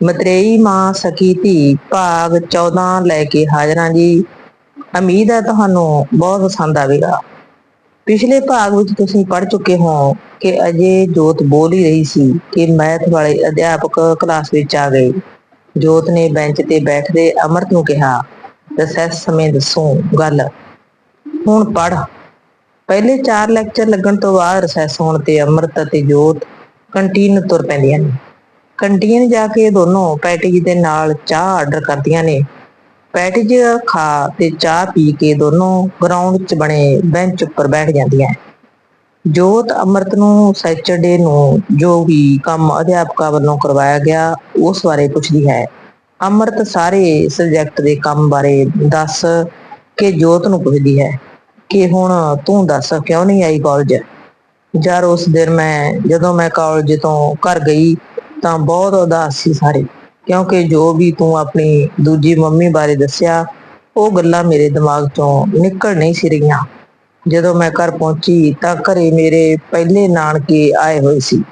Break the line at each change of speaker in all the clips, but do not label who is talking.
ਮਤਰੇਈ ਮਾਂ ਸਕੀ ਧੀ ਭਾਗ 14 ਲੈ ਕੇ ਹਾਜ਼ਰਾਂ ਜੀ। ਉਮੀਦ ਹੈ ਤੁਹਾਨੂੰ ਬਹੁਤ ਪਸੰਦ ਆਵੇਗਾ। ਪਿਛਲੇ ਭਾਗ ਵਿੱਚ ਤੁਸੀਂ ਪੜ੍ਹ ਚੁੱਕੇ ਹੋ ਕਿ ਅਜੇ ਜੋਤ ਬੋਲ ਹੀ ਰਹੀ ਸੀ ਕਿ ਮੈਥ ਵਾਲੇ ਅਧਿਆਪਕ ਕਲਾਸ ਵਿੱਚ ਆ ਗਏ। ਜੋਤ ਨੇ ਬੈਂਚ ਤੇ ਬੈਠਦੇ ਅਮਰਤ ਨੂੰ ਕਿਹਾ ਰਿਸੈਸ ਸਮੇਂ ਦੱਸੋ, ਗੱਲ। ਹੁਣ ਪੜ੍ਹ। ਪਹਿਲੇ ਚਾਰ ਲੈਕਚਰ ਲੱਗਣ ਤੋਂ ਬਾਅਦ ਰਿਸੈਸ ਹੋਣ ਤੇ ਅਮਰਤ ਅਤੇ ਜੋਤ ਕੰਟੀਨ ਤੁਰ ਪੈਂਦੀਆਂ ਨੇ। ਕੰਟੀਨ ਜਾ ਕੇ ਦੋਨੋਂ ਪੈਟੀਜ ਦੇ ਨਾਲ ਚਾਹ ਆਰਡਰ ਕਰਦੀਆਂ ਨੇ। ਪੈਟੀਜ ਖਾ ਤੇ ਚਾਹ ਪੀ ਕੇ ਦੋਨੋਂ ਗਰਾਊਂਡ 'ਚ ਬਣੇ ਬੈਂਚ ਉੱਪਰ ਬੈਠ ਜਾਂਦੀਆਂ। ਜੋਤ ਅਮਰਤ ਨੂੰ ਸੈਚਰਡੇ ਨੂੰ ਜੋ ਵੀ ਕੰਮ ਅਧਿਆਪਕਾ ਵੱਲੋਂ ਕਰਵਾਇਆ ਗਿਆ, ਉਸ ਬਾਰੇ ਪੁੱਛਦੀ ਹੈ। ਅਮਰਤ ਸਾਰੇ ਸਬਜੈਕਟ ਦੇ ਕੰਮ ਬਾਰੇ ਦੱਸ ਕੇ ਜੋਤ ਨੂੰ ਪੁੱਛਦੀ ਹੈ ਕਿ ਹੁਣ ਤੂੰ ਦੱਸ ਕਿਉਂ ਨਹੀਂ ਆਈ ਕਾਲਜ ਯਾਰ ਉਸ ਦਿਨ ਮੈਂ, ਜਦੋਂ ਮੈਂ ਕਾਲਜ ਤੋਂ ਘਰ ਗਈ ਤਾਂ ਬਹੁਤ ਉਦਾਸ ਸੀ ਸਾਰੇ, ਕਿਉਂਕਿ ਜੋ ਵੀ ਤੂੰ ਆਪਣੀ ਦੂਜੀ ਮੰਮੀ ਬਾਰੇ ਦੱਸਿਆ, ਉਹ ਗੱਲਾਂ ਮੇਰੇ ਦਿਮਾਗ ਚੋਂ ਨਿਕਲ ਨਹੀਂ ਸੀ ਰਹੀਆਂ। ਜਦੋਂ ਮੈਂ ਘਰ ਪਹੁੰਚੀ ਤਾਂ ਘਰੇ ਮੇਰੇ ਪਹਿਲੇ ਨਾਨਕੇ ਆਏ ਹੋਏ ਸੀ।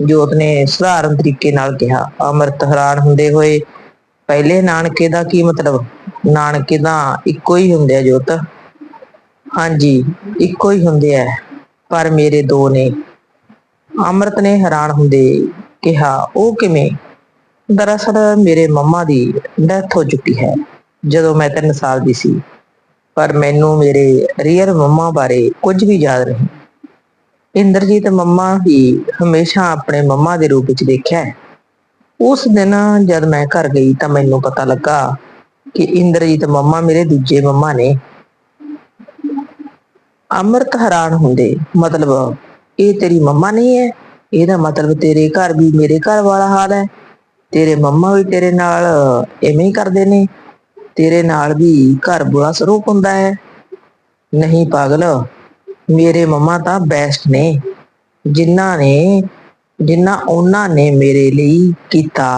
ਜੋਤ ਨੇ ਸਧਾਰਨ ਤਰੀਕੇ ਨਾਲ ਕਿਹਾ, ਅਮਰਤ ਹੈਰਾਨ ਹੁੰਦੇ ਹੋਏ, ਪਹਿਲੇ ਨਾਨਕੇ ਦਾ ਕੀ ਮਤਲਬ? ਨਾਨਕੇ ਦਾ ਇੱਕੋ ਹੀ ਹੁੰਦੇ ਆ ਜੋਤ। ਹਾਂਜੀ, ਇੱਕੋ ਹੀ ਹੁੰਦੇ ਆ, ਪਰ ਮੇਰੇ ਦੋ ਨੇ। ਅਮਰਤ ਨੇ ਹੈਰਾਨ ਹੁੰਦੇ ਕਿਹਾ, ਉਹ ਕਿਵੇਂ? ਦਰਅਸਲ ਮੇਰੇ ਮੰਮਾ ਦੀ ਡੈਥ ਹੋ ਚੁੱਕੀ ਹੈ, ਜਦੋਂ ਮੈਂ 3 ਸਾਲ ਦੀ ਸੀ। ਪਰ ਮੈਨੂੰ ਮੇਰੇ ਰੀਅਰ ਮੰਮਾ ਬਾਰੇ ਕੁਝ ਵੀ ਯਾਦ ਨਹੀਂ। ਇੰਦਰਜੀਤ ਮੰਮਾ ਹੀ ਹਮੇਸ਼ਾ ਆਪਣੇ ਮੰਮਾ ਦੇ ਰੂਪ ਵਿੱਚ ਦੇਖਿਆ ਹੈ। ਉਸ ਦਿਨ ਜਦ ਮੈਂ ਘਰ ਗਈ ਤਾਂ ਮੈਨੂੰ ਪਤਾ ਲੱਗਾ ਕਿ ਇੰਦਰਜੀਤ ਮੰਮਾ ਮੇਰੇ ਦੂਜੇ ਮੰਮਾ ਨੇ। ਅਮਰਤ ਹੈਰਾਨ ਹੁੰਦੇ ਮਤਲਬ ਇਹ ਤੇਰੀ ਮੰਮਾ ਨਹੀਂ ਹੈ? ਇਹਦਾ ਮਤਲਬ ਤੇਰੇ ਘਰ ਵੀ ਮੇਰੇ ਘਰ ਵਾਲਾ ਹਾਲ ਹੈ। ਤੇਰੇ ਮੰਮਾ ਵੀ ਤੇਰੇ ਨਾਲ ਐਵੇਂ ਹੀ ਕਰਦੇ ਨੇ। ਤੇਰੇ ਨਾਲ ਵੀ ਘਰ ਬੁਰਾ ਸਰੂਪ ਹੁੰਦਾ ਹੈ। ਨਹੀਂ ਪਾਗਲ, ਮੇਰੇ ਮੰਮਾ ਤਾਂ ਬੈਸਟ ਨੇ। ਜਿਨ੍ਹਾਂ ਨੇ, ਜਿਨ੍ਹਾਂ ਉਹਨਾਂ ਨੇ ਮੇਰੇ ਲਈ ਕੀਤਾ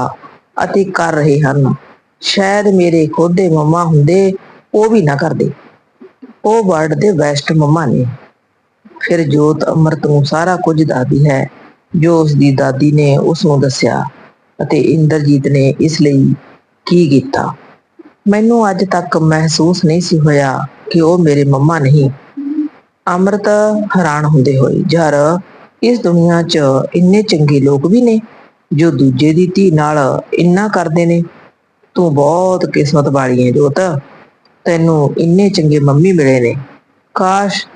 ਅਤੇ ਕਰ ਰਹੇ ਹਨ। ਸ਼ਾਇਦ ਮੇਰੇ ਖੁਦ ਦੇ ਮੰਮਾ ਹੁੰਦੇ ਉਹ ਵੀ ਨਾ ਕਰਦੇ। ਉਹ ਵਰਲਡ ਦੇ ਬੈਸਟ ਮੰਮਾ ਨੇ। ਫਿਰ ਜੋਤ ਅਮਰਤ ਨੂੰ ਸਾਰਾ ਕੁਝ ਦੱਸਦੀ ਹੈ। ਜੋ ਉਸ ਦੀ ਦਾਦੀ ਨੇ ਉਸ ਨੂੰ ਦੱਸਿਆ ਅਤੇ ਇੰਦਰਜੀਤ ਨੇ ਇਸ ਲਈ ਕੀ ਕੀਤਾ। ਮੈਨੂੰ ਅੱਜ ਤੱਕ ਮਹਿਸੂਸ ਨਹੀਂ ਸੀ ਹੋਇਆ ਕਿ ਉਹ ਮੇਰੇ ਮੰਮਾ ਨਹੀਂ। ਅੰਮ੍ਰਿਤ ਹੈਰਾਨ ਹੁੰਦੇ ਹੋਏ ਯਾਰ ਇਸ ਦੁਨੀਆ 'ਚ ਇੰਨੇ ਚੰਗੇ ਲੋਕ ਵੀ ਨੇ ਜੋ ਦੂਜੇ ਦੀ ਧੀ ਨਾਲ ਇੰਨਾ ਕਰਦੇ ਨੇ। ਤੂੰ ਬਹੁਤ ਕਿਸਮਤ ਵਾਲੀ ਹੈ ਜੋਤ। ਤੈਨੂੰ ਇੰਨੇ ਚੰਗੇ ਮੰਮੀ ਮਿਲੇ ਨੇ। ਕਾਸ਼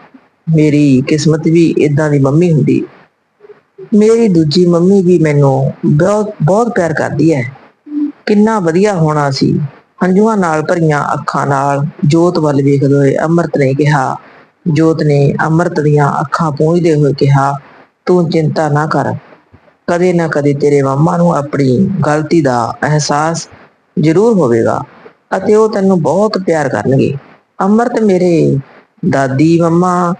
ਮੇਰੀ ਕਿਸਮਤ ਵੀ ਇਦਾਂ ਦੀ ਮੰਮੀ ਹੁੰਦੀ। ਮੇਰੀ ਦੂਜੀ ਮੰਮੀ ਵੀ ਮੈਨੂੰ ਬਹੁਤ ਬਹੁਤ ਪਿਆਰ ਕਰਦੀ ਹੈ। ਕਿੰਨਾ ਵਧੀਆ ਹੋਣਾ ਸੀ। ਹੰਝੂਆਂ ਨਾਲ ਭਰੀਆਂ ਅੱਖਾਂ ਨਾਲ ਜੋਤ ਵੱਲ ਵੇਖਦੇ ਹੋਏ ਅੰਮ੍ਰਿਤ ਨੇ ਕਿਹਾ, ਜੋਤ ਨੇ ਅੰਮ੍ਰਿਤ ਦੀਆਂ ਅੱਖਾਂ ਪੂੰਝਦੇ ਹੋਏ ਕਿਹਾ, ਤੂੰ ਚਿੰਤਾ ਨਾ ਕਰ। ਕਦੇ ਨਾ ਕਦੇ ਤੇਰੇ ਮੰਮਾ ਨੂੰ ਆਪਣੀ ਗਲਤੀ ਦਾ ਅਹਿਸਾਸ ਜ਼ਰੂਰ ਹੋਵੇਗਾ ਅਤੇ ਉਹ ਤੈਨੂੰ ਬਹੁਤ ਪਿਆਰ ਕਰਨਗੇ। ਅੰਮ੍ਰਿਤ ਮੇਰੇ ਦਾਦੀ, ਮੰਮਾ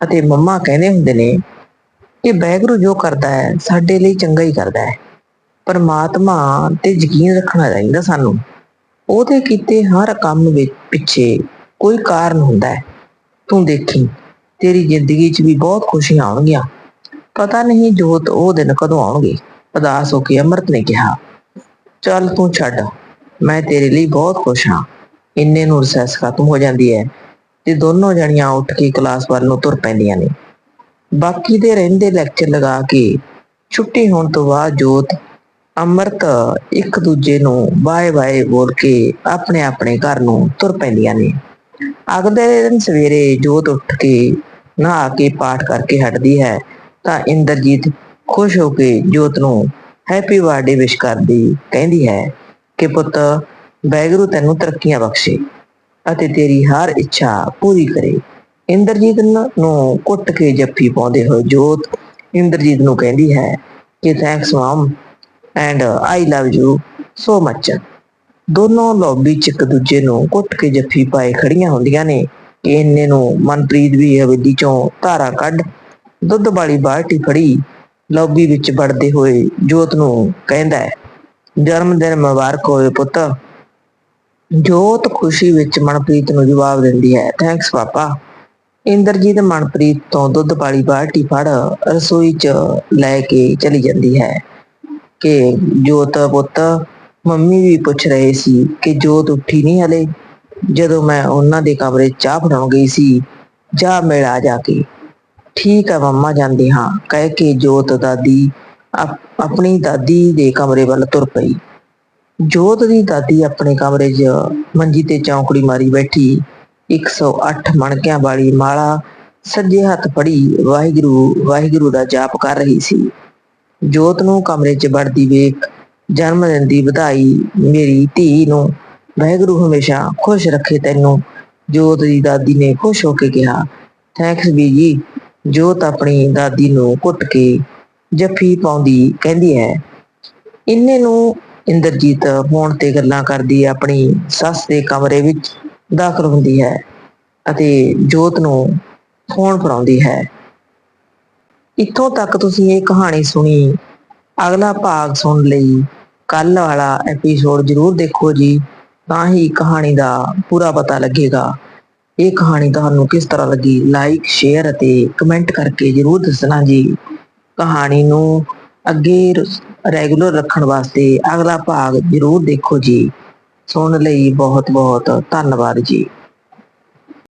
ਅਤੇ ਮੰਮਾ ਕਹਿੰਦੇ ਹੁੰਦੇ ਨੇ ਕਿ ਵੈਗਰੂ ਜੋ ਕਰਦਾ ਹੈ, ਸਾਡੇ ਲਈ ਚੰਗਾ ਹੀ ਕਰਦਾ ਹੈ। ਪਰਮਾਤਮਾ ਤੇ ਯਕੀਨ ਰੱਖਣਾ ਚਾਹੀਦਾ ਸਾਨੂੰ। ਉਹਦੇ ਕੀਤੇ ਹਰ ਕੰਮ ਵਿੱਚ ਪਿੱਛੇ ਕੋਈ ਕਾਰਨ ਹੁੰਦਾ ਹੈ। ਤੂੰ ਦੇਖੀ, ਤੇਰੀ ਜ਼ਿੰਦਗੀ 'ਚ ਵੀ ਬਹੁਤ ਖੁਸ਼ੀਆਂ ਆਉਣਗੀਆਂ। ਪਤਾ ਨਹੀਂ ਜੋਤ ਉਹ ਦਿਨ ਕਦੋਂ ਆਉਣਗੇ। ਉਦਾਸ ਹੋ ਕੇ ਅਮਰਤ ਨੇ ਕਿਹਾ, ਚੱਲ ਤੂੰ ਛੱਡ, ਮੈਂ ਤੇਰੇ ਲਈ ਬਹੁਤ ਖੁਸ਼ ਹਾਂ। ਇੰਨੇ ਨੂੰ ਰਿਸੈਸ ਖਤਮ ਹੋ ਜਾਂਦੀ ਹੈ ਤੇ ਦੋਨੋਂ ਜਣੀਆਂ ਉੱਠ ਕੇ ਕਲਾਸ ਵੱਲ ਨੂੰ ਤੁਰ ਪੈਂਦੀਆਂ ਨੇ। ਬਾਕੀ ਦੇ ਰਹਿੰਦੇ ਲੈਕਚਰ ਲਗਾ ਕੇ ਛੁੱਟੀ ਹੋਣ ਤੋਂ ਬਾਅਦ ਜੋਤ ਅਮਰਤ ਇੱਕ ਦੂਜੇ ਨੂੰ ਬਾਏ ਬਾਏ ਬੋਲ ਕੇ ਆਪਣੇ ਆਪਣੇ ਘਰ ਨੂੰ ਤੁਰ ਪੈਂਦੀਆਂ ਨੇ। ਅਗਲੇ ਦਿਨ ਸਵੇਰੇ ਜੋਤ ਉੱਠ ਕੇ ਨਹਾ ਕੇ ਪਾਠ ਕਰਕੇ ਹਟਦੀ ਹੈ ਤਾਂ ਇੰਦਰਜੀਤ ਖੁਸ਼ ਹੋ ਕੇ ਜੋਤ ਨੂੰ ਹੈਪੀ ਬਰਥਡੇ ਵਿਸ਼ ਕਰਦੀ ਕਹਿੰਦੀ ਹੈ ਕਿ ਪੁੱਤ ਵੈਗਰੂ ਤੈਨੂੰ ਤਰੱਕੀਆਂ ਬਖਸ਼ੇ ਅਤੇ ਤੇਰੀ ਹਰ ਇੱਛਾ ਪੂਰੀ ਕਰੇ। ਇੰਦਰਜੀਤ ਨੂੰ ਕੁੱਟ ਕੇ ਜੱਫੀ ਪਾਉਂਦੇ ਹੋਏ ਜੋਤ ਇੰਦਰਜੀਤ ਨੂੰ ਕਹਿੰਦੀ ਹੈ ਕਿ thanks mum and I love you so much ਦੋਨੋਂ ਲੌਬੀ ਚ ਇੱਕ ਦੂਜੇ ਨੂੰ ਕੁੱਟ ਕੇ ਜੱਫੀ ਪਾਏ ਖੜੀਆਂ ਹੁੰਦੀਆਂ ਨੇ। ਕਿ ਇੰਨੇ ਨੂੰ ਮਨਪ੍ਰੀਤ ਵੀ ਹਵੇਲੀ ਚੋਂ ਧਾਰਾ ਕੱਢ ਦੁੱਧ ਵਾਲੀ ਬਾਲਟੀ ਫੜੀ। ਲੌਬੀ ਵਿੱਚ ਵੜਦੇ ਹੋਏ ਜੋਤ ਨੂੰ ਕਹਿੰਦਾ ਹੈ, ਜਨਮ ਦਿਨ ਮੁਬਾਰਕ ਹੋਵੇ ਪੁੱਤ। ਜੋਤ ਖੁਸ਼ੀ ਵਿੱਚ ਮਨਪ੍ਰੀਤ ਨੂੰ ਜਵਾਬ ਦਿੰਦੀ ਹੈ ਥੈਂਕਸ ਪਾਪਾ। ਇੰਦਰਜੀਤ ਮਨਪ੍ਰੀਤ ਤੋਂ ਦੁੱਧ ਵਾਲੀ ਬਾਲਟੀ ਫੜ ਰਸੋਈ 'ਚ ਲੈ ਕੇ ਚਲੀ ਜਾਂਦੀ ਹੈ ਕਿ ਜੋਤ ਪੁੱਤ, ਮੰਮੀ ਵੀ ਪੁੱਛ ਰਹੇ ਸੀ ਕਿ ਜੋਤ ਉੱਠੀ ਨਹੀਂ ਹਲੇ। ਜਦੋਂ ਮੈਂ ਉਹਨਾਂ ਦੇ ਕਮਰੇ ਚਾਹ ਬਣਾਉਣ ਗਈ ਸੀ, ਜਾ ਮਿਲ ਆ ਜਾ ਕੇ। ਠੀਕ ਆ ਮੰਮਾ, ਜਾਂਦੇ ਹਾਂ, ਕਹਿ ਕੇ ਜੋਤ ਦਾਦੀ ਆਪ- ਆਪਣੀ ਦਾਦੀ ਦੇ ਕਮਰੇ ਵੱਲ ਤੁਰ ਪਈ। ਜੋਤ ਦੀ ਦਾਦੀ ਆਪਣੇ ਕਮਰੇ 'ਚ ਮੰਜੀ ਤੇ ਚੌਂਕੜੀ ਮਾਰੀ ਬੈਠੀ। 108 ਮਣਕਿਆਂ ਵਾਲੀ ਮਾਲਾ ਸੱਜੇ ਹੱਥ ਫੜੀ ਵਾਹਿਗੁਰੂ ਵਾਹਿਗੁਰੂ ਦਾ ਜਾਪ ਕਰ ਰਹੀ ਸੀ। ਜੋਤ ਨੂੰ ਕਮਰੇ 'ਚ ਵੜਦੀ ਵੇਖ ਜਨਮ ਦਿਨ ਦੀ ਵਧਾਈ ਮੇਰੀ ਧੀ ਨੂੰ ਵਾਹਿਗੁਰੂ ਹਮੇਸ਼ਾ ਖੁਸ਼ ਰੱਖੇ ਤੈਨੂੰ, ਜੋਤ ਦੀ ਦਾਦੀ ਨੇ ਖੁਸ਼ ਹੋ ਕੇ ਕਿਹਾ ਥੈਂਕਸ ਬੀਜੀ ਜੋਤ ਆਪਣੀ ਦਾਦੀ ਨੂੰ ਘੁੱਟ ਕੇ ਜੱਫੀ ਪਾਉਂਦੀ ਕਹਿੰਦੀ ਹੈ। ਇੰਨੇ ਨੂੰ ਇੰਦਰਜੀਤ ਫੋਨ ਤੇ ਗੱਲਾਂ ਕਰਦੀ ਆਪਣੀ ਸੱਸ ਦੇ ਕਮਰੇ ਵਿੱਚ ਦਾਖਲ ਹੁੰਦੀ ਹੈ ਅਤੇ ਜੋਤ ਨੂੰ ਫੋਨ ਫੜਾਉਂਦੀ ਹੈ। ਇੱਥੋਂ ਤੱਕ ਤੁਸੀਂ ਇਹ ਕਹਾਣੀ ਸੁਣੀ। ਅਗਲਾ ਭਾਗ ਸੁਣਨ ਲਈ ਕੱਲ ਵਾਲਾ ਐਪੀਸੋਡ ਜ਼ਰੂਰ ਦੇਖੋ ਜੀ, ਤਾਂ ਹੀ ਕਹਾਣੀ ਦਾ ਪੂਰਾ ਪਤਾ ਲੱਗੇਗਾ। ਇਹ ਕਹਾਣੀ ਤੁਹਾਨੂੰ ਕਿਸ ਤਰ੍ਹਾਂ ਲੱਗੀ? ਲਾਈਕ ਸ਼ੇਅਰ ਅਤੇ ਕਮੈਂਟ ਕਰਕੇ ਜ਼ਰੂਰ ਦੱਸਣਾ ਜੀ। ਕਹਾਣੀ ਨੂੰ ਅੱਗੇ ਰੈਗੂਲਰ ਰੱਖਣ ਵਾਸਤੇ ਅਗਲਾ ਭਾਗ ਜ਼ਰੂਰ ਦੇਖੋ ਜੀ। ਸੁਣਨ ਲਈ ਬਹੁਤ ਬਹੁਤ ਧੰਨਵਾਦ ਜੀ।